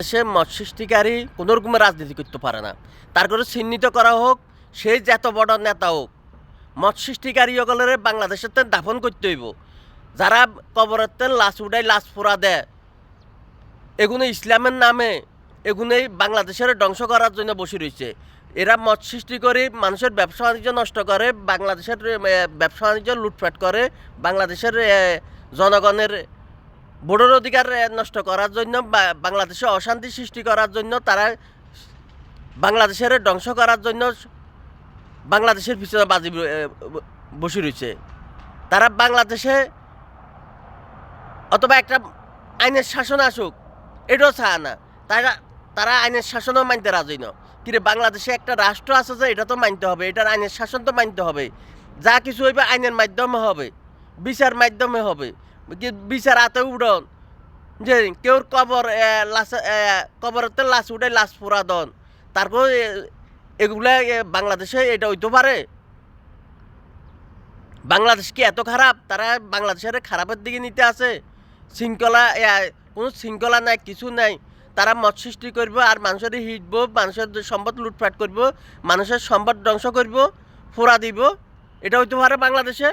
সে মৎস্য সৃষ্টিকারী কোনো রকমের রাজনীতি করতে পারে না। তার করে চিহ্নিত করা হোক, সে যত বড় নেতা হোক মৎস্য সৃষ্টিকারী সকলের বাংলাদেশের তেন দাফন করতে হইব। যারা কবরের তেন লাশ উঠাই লাশ পোড়া দেয় এগুলো ইসলামের নামে এগুলোই বাংলাদেশের ধ্বংস করার জন্য বসে রয়েছে। এরা মত সৃষ্টি করে মানুষের ব্যবসা বাণিজ্য নষ্ট করে, বাংলাদেশের ব্যবসা বাণিজ্য লুটপাট করে, বাংলাদেশের জনগণের ভোটের অধিকার নষ্ট করার জন্য বাংলাদেশে অশান্তি সৃষ্টি করার জন্য তারা বাংলাদেশের ধ্বংস করার জন্য বাংলাদেশের পিছনে বাজি বসে রয়েছে। তারা বাংলাদেশে অথবা একটা আইনের শাসন আসুক, এটাও চায় না। তারা তারা আইনের শাসনও মানতে রাজি না। কিন্তু বাংলাদেশে একটা রাষ্ট্র আছে যে, এটা তো মানতে হবে, এটার আইনের শাসন তো মানতে হবে। যা কিছু হইবে আইনের মাধ্যমে হবে, বিচার মাধ্যমে হবে। বিচার উড়ন যে কেউর কবর লাশ কবরতে লাশ উঠে লাশ পোড়া দন তারপর এগুলা বাংলাদেশে এটা হইতে পারে। বাংলাদেশ কি এত খারাপ? তারা বাংলাদেশের খারাপের দিকে নিতে আছে। শৃঙ্খলা কোনো শৃঙ্খলা নাই, কিছু নাই। তারা মত সৃষ্টি করব আর মানুষের হিটব, মানুষের সম্পদ লুটপাট করব, মানুষের সম্পদ ধ্বংস করব ফোড়া দিব। এটা হইতে পারে বাংলাদেশে?